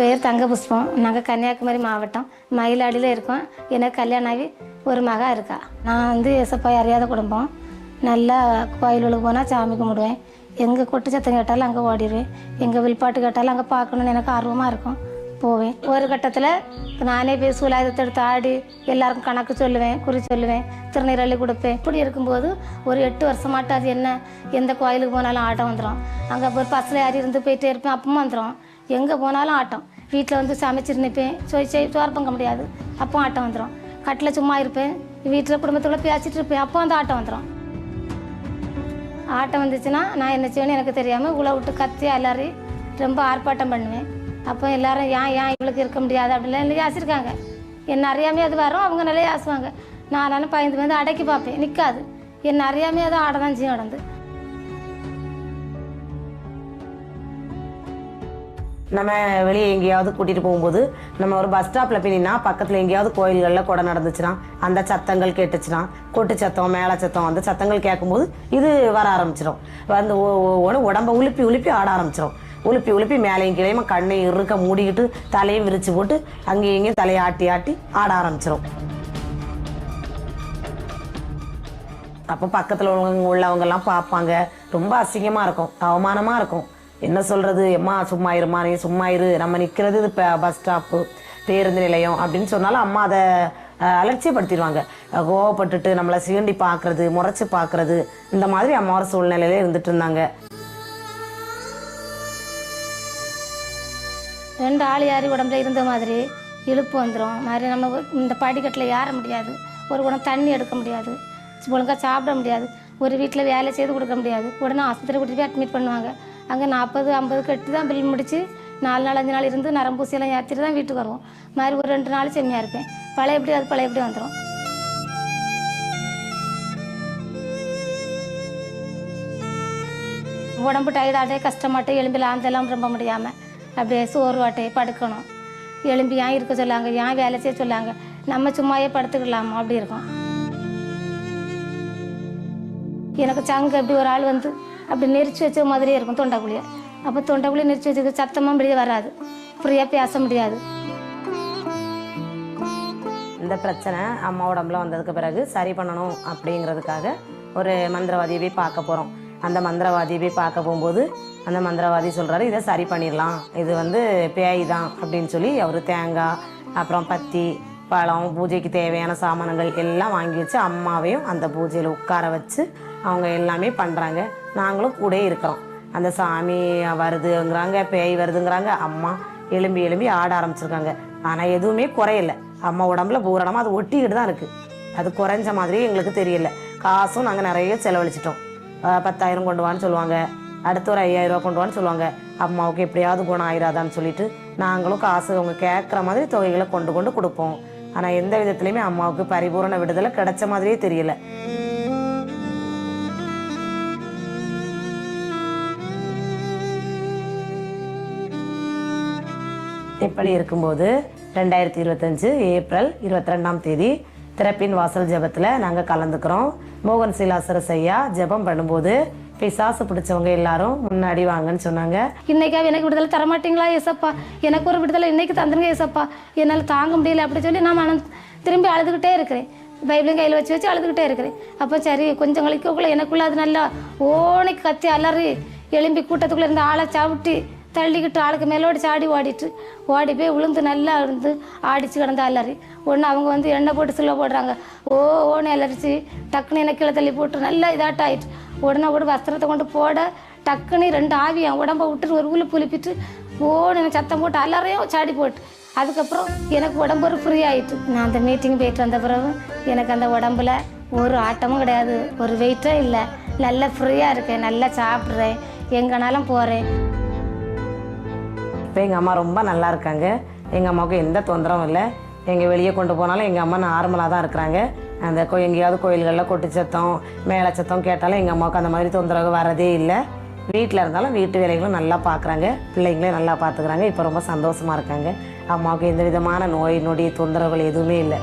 பேர் தங்க புஷ்பம் நாங்கள் கன்னியாகுமரி மாவட்டம். மயிலாடியில் இருக்கோம். எனக்கு கல்யாணம் ஆகி ஒரு மகா இருக்கா. நான் வந்து எசப்பா அறியாத குடும்பம். நல்லா கோயிலுக்கு போனால் சாமி கும்பிடுவேன். எங்கே கொட்டு சத்தம் கேட்டாலும் அங்கே ஓடிடுவேன். எங்கள் வில்பாட்டு கேட்டாலும் அங்கே பார்க்கணுன்னு எனக்கு ஆர்வமாக இருக்கும். போவேன். ஒரு கட்டத்தில் நானே போய் சூலாயுதத்தை எடுத்து ஆடி எல்லாருக்கும் கணக்கு சொல்லுவேன் குறி சொல்லுவேன் திருநீரள்ளி கொடுப்பேன். இப்படி இருக்கும்போது ஒரு எட்டு வருஷமாட்டம் அது என்ன? எந்த கோயிலுக்கு போனாலும் ஆட்டம் வந்துடும் அங்கே ஒரு பஸ்ஸில் ஏறி இருந்து போயிட்டே இருப்பேன். அப்பவும் வந்துடும் எங்கே போனாலும் ஆட்டம். வீட்டில் வந்து சமைச்சிட்டு நிற்பேன் சோறு பங்க முடியாது. அப்போ ஆட்டம் வந்துடும் கட்டில் சும்மா இருப்பேன். வீட்டில் குடும்பத்தோட பேசிட்டு இருப்பேன். அப்போ வந்து ஆட்டம் வந்துடும் ஆட்டம் வந்துச்சுன்னா நான் என்ன செய்வேன்னு எனக்கு தெரியாமல் உள்ள விட்டு கத்தி அலறி ரொம்ப ஆர்ப்பாட்டம் பண்ணுவேன். அப்போ எல்லாரும் ஏன் ஏன் இவளுக்கு இருக்க முடியாது? அப்படின்லாம் யாசிருக்காங்க. என்ன அறியாமே அது வரும். அவங்க நல்லா யாசுவாங்க. நான் நானும் பயந்து வந்து அடக்கி பார்ப்பேன். நிற்காது என்ன அறியாமே அது ஆட தான் செய்யும் நடந்து நம்ம வெளியே எங்கேயாவது கூட்டிகிட்டு போகும்போது நம்ம ஒரு பஸ் ஸ்டாப்பில் போய் நின்னா பக்கத்தில் எங்கேயாவது கோயில்களில் கொடை நடந்துச்சுன்னா அந்த சத்தங்கள் கேட்டுச்சுன்னா கொட்டு சத்தம் மேலே சத்தம் அந்த சத்தங்கள் கேட்கும்போது இது வர ஆரம்பிச்சிடும் வந்து ஒ- உடம்ப உலுப்பி உலுப்பி ஆட ஆரம்பிச்சிடும் உலுப்பி உலுப்பி மேலேயும் கீழேயுமா கண்ணை இருக்க மூடிக்கிட்டு தலையை விரிச்சு போட்டு அங்கேயும் இங்கேயும் தலையை ஆட்டி ஆட்டி ஆட ஆரம்பிச்சிடும் அப்போ பக்கத்தில் உள்ளவங்க உள்ளவங்கெல்லாம் பார்ப்பாங்க. ரொம்ப அசிங்கமாக இருக்கும். அவமானமாக இருக்கும். என்ன சொல்கிறது எம்மா சும்மா இருமா நீ சும்மா இரு. நம்ம நிற்கிறது இது இப்போ பஸ் ஸ்டாப்பு பேருந்து நிலையம் அப்படின்னு சொன்னாலும் அம்மா அதை அலட்சியப்படுத்திடுவாங்க. கோவப்பட்டுட்டு நம்மளை சீண்டி பார்க்குறது முறைச்சி பார்க்குறது இந்த மாதிரி அம்மாவோட சூழ்நிலையில இருந்துட்டு இருந்தாங்க. ரெண்டு ஆள் யாரி உடம்புல இருந்த மாதிரி இழுப்பு வந்துடும் மாதிரி நம்ம இந்த படிக்கட்டில் ஏற முடியாது. ஒரு உடம்பு தண்ணி எடுக்க முடியாது. ஒழுங்காக சாப்பிட முடியாது. ஒரு வீட்டில் வேலை செய்து கொடுக்க முடியாது. உடனே ஆஸ்பத்திரி கூட்டிட்டு போய் அட்மிட் பண்ணுவாங்க. அங்கே நாற்பது ஐம்பது கட்டி தான் பில் முடித்து நாலு நாள் அஞ்சு நாள் இருந்து நரம்பூசியெல்லாம் ஏற்றிட்டு தான் வீட்டுக்கு வருவோம். மாதிரி ஒரு ரெண்டு நாள் செம்மையாக இருப்பேன். பழையபடி அது பழையபடி வந்துடும் உடம்பு டயர்டாட்டே கஷ்டமாட்டே எலும்பில் ஆந்தெல்லாம் ரொம்ப முடியாமல் அப்படியே சோர்வாட்டே படுக்கணும். எலும்பி ஏன் இருக்க சொல்லாங்க ஏன் வேலை செய்ய சொல்லாங்க? நம்ம சும்மாவே படுத்துக்கலாமா? அப்படி இருக்கும். எனக்கு சங்கு அப்படி ஒரு ஆள் வந்து அப்படி நெரிச்சு வச்ச மாதிரியே இருக்கும் தொண்டைக்குழியை. அப்போ தொண்டைக்குழியை நெரிச்சு வச்சது சத்தமாக வெளியே வராது. ஃப்ரீயாக பேச முடியாது. இந்த பிரச்சனை அம்மா உடம்புல வந்ததுக்கு பிறகு சரி பண்ணணும் அப்படிங்கிறதுக்காக ஒரு மந்திரவாதியை போய் பார்க்க போகிறோம் அந்த மந்திரவாதியை போய் பார்க்க போகும்போது அந்த மந்திரவாதி சொல்கிறாரு இதை சரி பண்ணிடலாம். இது வந்து பேய் தான் அப்படின்னு சொல்லி அவர் தேங்காய் அப்புறம் பத்தி பழம் பூஜைக்கு தேவையான சாமானங்கள் எல்லாம் வாங்கி வச்சு அம்மாவையும் அந்த பூஜையில் உட்கார வச்சு அவங்க எல்லாமே பண்ணுறாங்க நாங்களும் கூட இருக்கிறோம். அந்த சாமி வருதுங்கிறாங்க பேய் வருதுங்கிறாங்க அம்மா எலும்பி எலும்பி ஆட ஆரம்பிச்சிருக்காங்க. ஆனால் எதுவுமே குறையல. அம்மா உடம்புல பூரணமாக அது ஒட்டிக்கிட்டு தான் இருக்குது அது குறைஞ்ச மாதிரியே எங்களுக்கு தெரியல. காசும் நாங்கள் நிறைய செலவழிச்சிட்டோம். பத்தாயிரம் கொண்டு வான்னு சொல்லுவாங்க. அடுத்து ஒரு ஐயாயிரம் ரூபா கொண்டு வான்னு சொல்லுவாங்க. அம்மாவுக்கு எப்படியாவது குணம் ஆயிராதான்னு சொல்லிட்டு நாங்களும் காசு அவங்க கேட்குற மாதிரி தொகைகளை கொண்டு கொண்டு கொடுப்போம். ஆனால் எந்த விதத்துலையுமே அம்மாவுக்கு பரிபூரண விடுதலை கிடைச்ச மாதிரியே தெரியல. இப்படி இருக்கும்போது ரெண்டாயிரத்தி இருபத்தஞ்சு ஏப்ரல் இருபத்தி ரெண்டாம் தேதி திறப்பின் வாசல் ஜெபத்தில் நாங்கள் கலந்துக்கிறோம். மோகன் சீலாசரஸ் ஐயா ஜெபம் பண்ணும்போது பிசாசு பிடிச்சவங்க எல்லாரும் முன்னாடி வாங்கன்னு சொன்னாங்க. இன்னைக்காவது எனக்கு விடுதலை தரமாட்டீங்களா ஏசப்பா? எனக்கு ஒரு விடுதலை இன்னைக்கு தந்துருங்க ஏசப்பா. என்னால் தாங்க முடியல அப்படி சொல்லி நான் மனம் திரும்பி அழுதுகிட்டே இருக்கிறேன். பைபிளையும் கையில் வச்சு வச்சு அழுதுகிட்டே இருக்கிறேன். அப்போ சரி கொஞ்சம் கழிக்கக்குள்ள எனக்குள்ள அது நல்லா ஓனைக்கு கத்தி அலறி எலும்பி கூட்டத்துக்குள்ளே இருந்த ஆளை சாப்பிட்டு தள்ளிக்கிட்டு ஆளுக்கு மேலோடி சாடி ஓடிட்டு ஓடி போய் விழுந்து நல்லா இருந்து ஆடிச்சு கிடந்த அலறி. ஒன்று அவங்க வந்து எண்ணெய் போட்டு சில்வ போடுறாங்க. ஓ ஓன்னு அலறிச்சு டக்குன்னு என்ன கீழே தள்ளி போட்டு நல்லா இதாட்டம் ஆயிட்டு உடனே உடனே வஸ்திரத்தை கொண்டு போட டக்குன்னு ரெண்டு ஆவி என் உடம்ப விட்டுட்டு ஒரு உள்ள புளிப்பிட்டு ஓனு சத்தம் போட்டு அல்லறையும் சாடி போட்டு. அதுக்கப்புறம் எனக்கு உடம்பு ஒரு ஃப்ரீ ஆயிட்டு. நான் அந்த மீட்டிங் போயிட்டு வந்த பிறகு எனக்கு அந்த உடம்புல ஒரு ஆட்டமும் கிடையாது. ஒரு வெயிட்டும் இல்லை. நல்லா ஃப்ரீயாக இருக்கேன் நல்லா சாப்பிட்றேன். எங்கனாலும் போகிறேன் இப்போ எங்கள் அம்மா ரொம்ப நல்லா இருக்காங்க. எங்கள் அம்மாவுக்கு எந்த தொந்தரவும் இல்லை. எங்கள் வெளியே கொண்டு போனாலும் எங்கள் அம்மா நார்மலாக தான் இருக்கிறாங்க. அந்த கோ எங்கேயாவது கோயில்களில் கொட்டு சத்தம் மேலே சத்தம் கேட்டாலும் எங்கள் அம்மாவுக்கு அந்த மாதிரி தொந்தரவு வரதே இல்லை. வீட்டில் இருந்தாலும் வீட்டு வேலைகளும் நல்லா பார்க்குறாங்க பிள்ளைங்களையும் நல்லா பார்த்துக்கிறாங்க இப்போ ரொம்ப சந்தோஷமாக இருக்காங்க. அம்மாவுக்கு எந்த விதமான நோய் நொடி தொந்தரவுகள் எதுவுமே இல்லை.